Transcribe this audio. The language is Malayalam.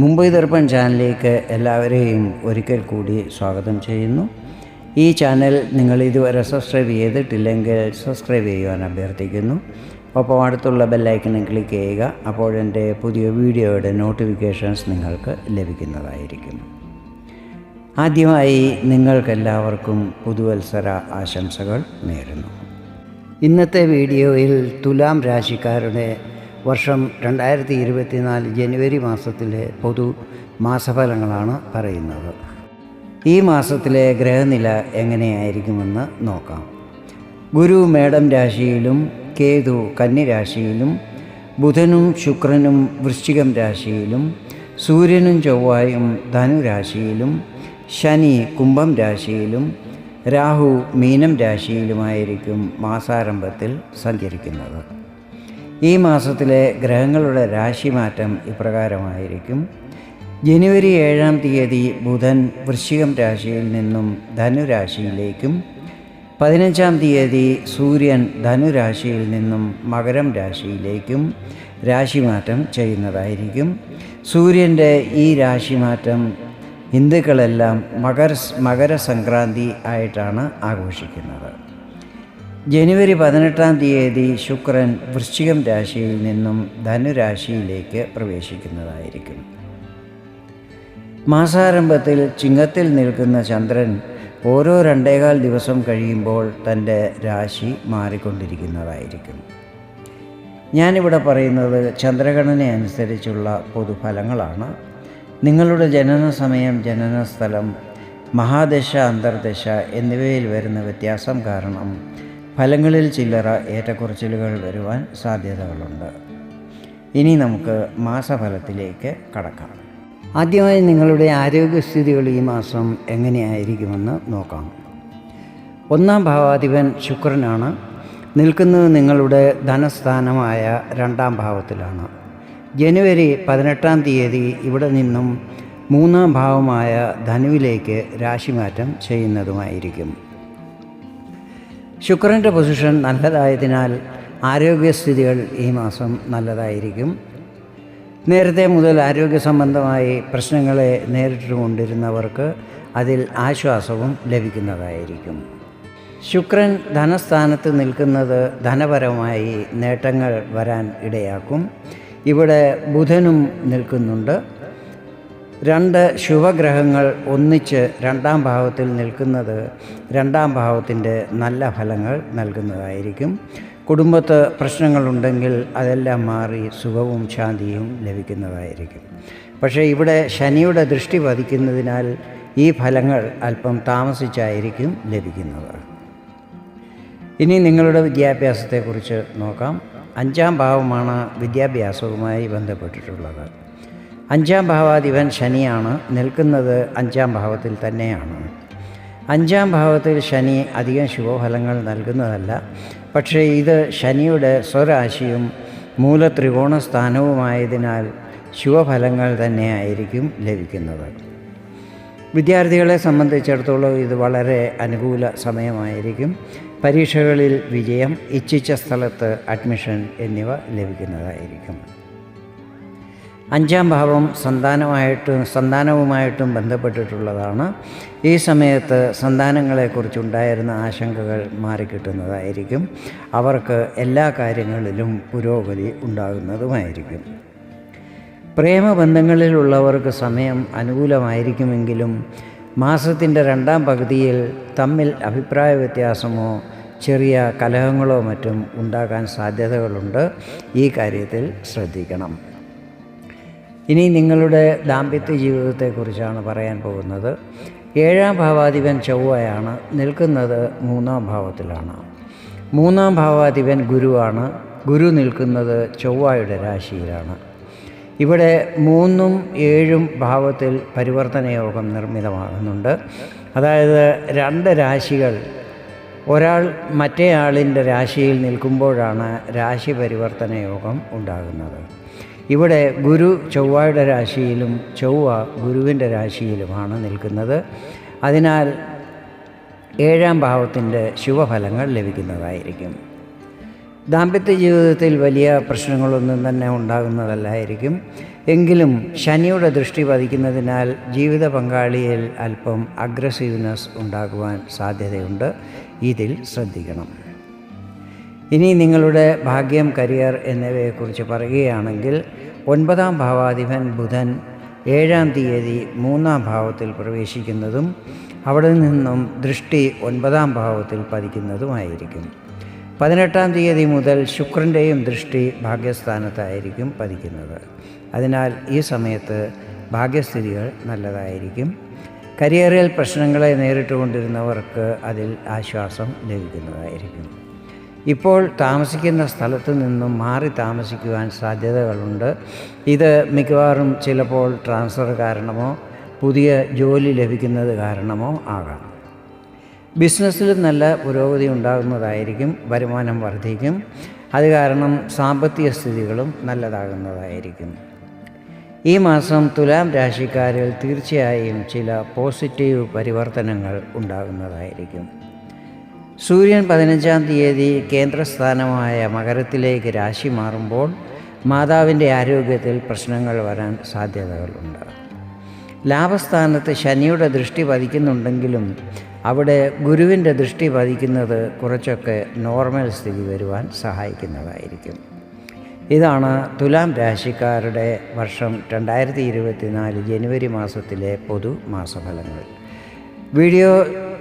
മുംബൈ ദർപ്പൺ ചാനലിലേക്ക് എല്ലാവരെയും ഒരിക്കൽ കൂടി സ്വാഗതം ചെയ്യുന്നു. ഈ ചാനൽ നിങ്ങൾ ഇതുവരെ സബ്സ്ക്രൈബ് ചെയ്തിട്ടില്ലെങ്കിൽ സബ്സ്ക്രൈബ് ചെയ്യുവാൻ അഭ്യർത്ഥിക്കുന്നു. ഒപ്പം അടുത്തുള്ള ബെല്ലൈക്കണിൽ ക്ലിക്ക് ചെയ്യുക അപ്പോൾ എന്റെ പുതിയ വീഡിയോയുടെ നോട്ടിഫിക്കേഷൻസ് നിങ്ങൾക്ക് ലഭിക്കുന്നതായിരിക്കും. ആദ്യമായി നിങ്ങൾക്കെല്ലാവർക്കും പുതുവത്സര ആശംസകൾ നേരുന്നു. ഇന്നത്തെ വീഡിയോയിൽ തുലാം രാശിക്കാരുടെ വർഷം രണ്ടായിരത്തി ഇരുപത്തിനാല് ജനുവരി മാസത്തിലെ പൊതു മാസഫലങ്ങളാണ് പറയുന്നത്. ഈ മാസത്തിലെ ഗ്രഹനില എങ്ങനെയായിരിക്കുമെന്ന് നോക്കാം. ഗുരു മേടം രാശിയിലും കേതു കന്നിരാശിയിലും ബുധനും ശുക്രനും വൃശ്ചികം രാശിയിലും സൂര്യനും ചൊവ്വായും ധനുരാശിയിലും ശനി കുംഭം രാശിയിലും രാഹു മീനം രാശിയിലുമായിരിക്കും മാസാരംഭത്തിൽ സഞ്ചരിക്കുന്നത്. ഈ മാസത്തിലെ ഗ്രഹങ്ങളുടെ രാശിമാറ്റം ഇപ്രകാരമായിരിക്കും. ജനുവരി ഏഴാം തീയതി ബുധൻ വൃശ്ചികം രാശിയിൽ നിന്നും ധനുരാശിയിലേക്കും പതിനഞ്ചാം തീയതി സൂര്യൻ ധനുരാശിയിൽ നിന്നും മകരം രാശിയിലേക്കും രാശിമാറ്റം ചെയ്യുന്നതായിരിക്കും. സൂര്യന്റെ ഈ രാശിമാറ്റം ഹിന്ദുക്കളെല്ലാം മകര മകരസംക്രാന്തി ആയിട്ടാണ് ആഘോഷിക്കുന്നത്. ജനുവരി പതിനെട്ടാം തീയതി ശുക്രൻ വൃശ്ചികം രാശിയിൽ നിന്നും ധനുരാശിയിലേക്ക് പ്രവേശിക്കുന്നതായിരിക്കും. മാസാരംഭത്തിൽ ചിങ്ങത്തിൽ നിൽക്കുന്ന ചന്ദ്രൻ ഓരോ രണ്ടേകാൽ ദിവസം കഴിയുമ്പോൾ തന്റെ രാശി മാറിക്കൊണ്ടിരിക്കുന്നതായിരിക്കും. ഞാനിവിടെ പറയുന്നത് ചന്ദ്രഗണന അനുസരിച്ചുള്ള പൊതുഫലങ്ങളാണ്. നിങ്ങളുടെ ജനന സമയം ജനന സ്ഥലം മഹാദശ അന്തർദശ എന്നിവയിൽ വരുന്ന വ്യത്യാസം കാരണം ഫലങ്ങളിൽ ചില്ലറ ഏറ്റക്കുറച്ചിലുകൾ വരുവാൻ സാധ്യതകളുണ്ട്. ഇനി നമുക്ക് മാസഫലത്തിലേക്ക് കടക്കാം. ആദ്യമായി നിങ്ങളുടെ ആരോഗ്യസ്ഥിതികൾ ഈ മാസം എങ്ങനെയായിരിക്കുമെന്ന് നോക്കാം. ഒന്നാം ഭാവാധിപൻ ശുക്രനാണ്. നിൽക്കുന്നത് നിങ്ങളുടെ ധനസ്ഥാനമായ രണ്ടാം ഭാവത്തിലാണ്. ജനുവരി പതിനെട്ടാം തീയതി ഇവിടെ നിന്നും മൂന്നാം ഭാവമായ ധനുവിലേക്ക് രാശിമാറ്റം ചെയ്യുന്നതുമായിരിക്കും. ശുക്രന്റെ പൊസിഷൻ നല്ലതായതിനാൽ ആരോഗ്യസ്ഥിതികൾ ഈ മാസം നല്ലതായിരിക്കും. നേരത്തെ മുതൽ ആരോഗ്യ സംബന്ധമായി പ്രശ്നങ്ങളെ നേരിട്ടുകൊണ്ടിരുന്നവർക്ക് അതിൽ ആശ്വാസവും ലഭിക്കുന്നതായിരിക്കും. ശുക്രൻ ധനസ്ഥാനത്ത് നിൽക്കുന്നത് ധനപരമായി നേട്ടങ്ങൾ വരാൻ ഇടയാക്കും. ഇവിടെ ബുധനും നിൽക്കുന്നുണ്ട്. രണ്ട് ശുഭഗ്രഹങ്ങൾ ഒന്നിച്ച് രണ്ടാം ഭാവത്തിൽ നിൽക്കുന്നത് രണ്ടാം ഭാവത്തിന്റെ നല്ല ഫലങ്ങൾ നൽകുന്നതായിരിക്കും. കുടുംബത്ത് പ്രശ്നങ്ങളുണ്ടെങ്കിൽ അതെല്ലാം മാറി സുഖവും ശാന്തിയും ലഭിക്കുന്നതായിരിക്കും. പക്ഷേ ഇവിടെ ശനിയുടെ ദൃഷ്ടി പതിക്കുന്നതിനാൽ ഈ ഫലങ്ങൾ അല്പം താമസിച്ചായിരിക്കും ലഭിക്കുന്നത്. ഇനി നിങ്ങളുടെ വിദ്യാഭ്യാസത്തെക്കുറിച്ച് നോക്കാം. അഞ്ചാം ഭാവമാണ് വിദ്യാഭ്യാസവുമായി ബന്ധപ്പെട്ടിട്ടുള്ളത്. അഞ്ചാം ഭാവാധിപൻ ശനിയാണ്. നിൽക്കുന്നത് അഞ്ചാം ഭാവത്തിൽ തന്നെയാണ്. അഞ്ചാം ഭാവത്തിൽ ശനി അധികം ശുഭഫലങ്ങൾ നൽകുന്നതല്ല. പക്ഷേ ഇത് ശനിയുടെ സ്വരാശിയും മൂലത്രികോണ സ്ഥാനവുമായതിനാൽ ശുഭഫലങ്ങൾ തന്നെയായിരിക്കും ലഭിക്കുന്നത്. വിദ്യാർത്ഥികളെ സംബന്ധിച്ചിടത്തോളം ഇത് വളരെ അനുകൂല സമയമായിരിക്കും. പരീക്ഷകളിൽ വിജയം ഇച്ഛിച്ച സ്ഥലത്ത് അഡ്മിഷൻ എന്നിവ ലഭിക്കുന്നതായിരിക്കും. അഞ്ചാം ഭാവം സന്താനമായിട്ടും സന്താനവുമായിട്ടും ബന്ധപ്പെട്ടിട്ടുള്ളതാണ്. ഈ സമയത്ത് സന്താനങ്ങളെക്കുറിച്ചുണ്ടായിരുന്ന ആശങ്കകൾ മാറിക്കിട്ടുന്നതായിരിക്കും. അവർക്ക് എല്ലാ കാര്യങ്ങളിലും പുരോഗതി ഉണ്ടാകുന്നതുമായിരിക്കും. പ്രേമബന്ധങ്ങളിലുള്ളവർക്ക് സമയം അനുകൂലമായിരിക്കുമെങ്കിലും മാസത്തിന്റെ രണ്ടാം പകുതിയിൽ തമ്മിൽ അഭിപ്രായ വ്യത്യാസമോ ചെറിയ കലഹങ്ങളോ മറ്റും ഉണ്ടാകാൻ സാധ്യതകളുണ്ട്. ഈ കാര്യത്തിൽ ശ്രദ്ധിക്കണം. ഇനി നിങ്ങളുടെ ദാമ്പത്യ ജീവിതത്തെക്കുറിച്ചാണ് പറയാൻ പോകുന്നത്. ഏഴാം ഭാവാധിപൻ ചൊവ്വയാണ് നിൽക്കുന്നത് മൂന്നാം ഭാവത്തിലാണ്. മൂന്നാം ഭാവാധിപൻ ഗുരുവാണ് ഗുരു നിൽക്കുന്നത് ചൊവ്വയുടെ രാശിയിലാണ്. ഇവിടെ മൂന്നും ഏഴും ഭാവത്തിൽ പരിവർത്തന യോഗം നിർമ്മിതമാകുന്നുണ്ട്. അതായത് രണ്ട് രാശികൾ ഒരാൾ മറ്റേ ആളിന്റെ രാശിയിൽ നിൽക്കുമ്പോഴാണ് രാശി പരിവർത്തന യോഗം ഉണ്ടാകുന്നത്. ഇവിടെ ഗുരു ചൊവ്വയുടെ രാശിയിലും ചൊവ്വ ഗുരുവിന്റെ രാശിയിലുമാണ് നിൽക്കുന്നത്. അതിനാൽ ഏഴാം ഭാവത്തിന്റെ ശുഭഫലങ്ങൾ ലഭിക്കുന്നതായിരിക്കും. ദാമ്പത്യ ജീവിതത്തിൽ വലിയ പ്രശ്നങ്ങളൊന്നും തന്നെ ഉണ്ടാകുന്നതല്ലായിരിക്കും. എങ്കിലും ശനിയുടെ ദൃഷ്ടി പതിക്കുന്നതിനാൽ ജീവിത പങ്കാളിയിൽ അല്പം അഗ്രസീവ്നെസ് ഉണ്ടാകുവാൻ സാധ്യതയുണ്ട്. ഇതിൽ ശ്രദ്ധിക്കണം. ഇനി നിങ്ങളുടെ ഭാഗ്യം കരിയർ എന്നിവയെക്കുറിച്ച് പറയുകയാണെങ്കിൽ ഒൻപതാം ഭാവാധിപൻ ബുധൻ ഏഴാം തീയതി മൂന്നാം ഭാവത്തിൽ പ്രവേശിക്കുന്നതും അവിടെ നിന്നും ദൃഷ്ടി ഒൻപതാം ഭാവത്തിൽ പതിക്കുന്നതുമായിരിക്കും. പതിനെട്ടാം തീയതി മുതൽ ശുക്രന്റെയും ദൃഷ്ടി ഭാഗ്യസ്ഥാനത്തായിരിക്കും പതിക്കുന്നത്. അതിനാൽ ഈ സമയത്ത് ഭാഗ്യസ്ഥിതികൾ നല്ലതായിരിക്കും. കരിയറിൽ പ്രശ്നങ്ങളെ നേരിട്ടുകൊണ്ടിരുന്നവർക്ക് അതിൽ ആശ്വാസം ലഭിക്കുന്നതായിരിക്കും. ഇപ്പോൾ താമസിക്കുന്ന സ്ഥലത്ത് നിന്നും മാറി താമസിക്കുവാൻ സാധ്യതകളുണ്ട്. ഇത് മിക്കവാറും ചിലപ്പോൾ ട്രാൻസ്ഫർ കാരണമോ പുതിയ ജോലി ലഭിക്കുന്നത് കാരണമോ ആകാം. ബിസിനസ്സിൽ നല്ല പുരോഗതി ഉണ്ടാകുന്നതായിരിക്കും വരുമാനം വർദ്ധിക്കും. അത് കാരണം സാമ്പത്തിക സ്ഥിതികളും നല്ലതാകുന്നതായിരിക്കും. ഈ മാസം തുലാം രാശിക്കാരിൽ തീർച്ചയായും ചില പോസിറ്റീവ് പരിവർത്തനങ്ങൾ ഉണ്ടാകുന്നതായിരിക്കും. സൂര്യൻ പതിനഞ്ചാം തീയതി കേന്ദ്രസ്ഥാനമായ മകരത്തിലേക്ക് രാശി മാറുമ്പോൾ മാതാവിന്റെ ആരോഗ്യത്തിൽ പ്രശ്നങ്ങൾ വരാൻ സാധ്യതകളുണ്ട്. ലാഭസ്ഥാനത്ത് ശനിയുടെ ദൃഷ്ടി പതിക്കുന്നുണ്ടെങ്കിലും അവിടെ ഗുരുവിന്റെ ദൃഷ്ടി പതിക്കുന്നത് കുറച്ചൊക്കെ നോർമൽ സ്ഥിതി വരുവാൻ സഹായിക്കുന്നതായിരിക്കും. ഇതാണ് തുലാം രാശിക്കാരുടെ വർഷം രണ്ടായിരത്തി ഇരുപത്തിനാല് ജനുവരി മാസത്തിലെ പൊതു മാസഫലങ്ങൾ വീഡിയോ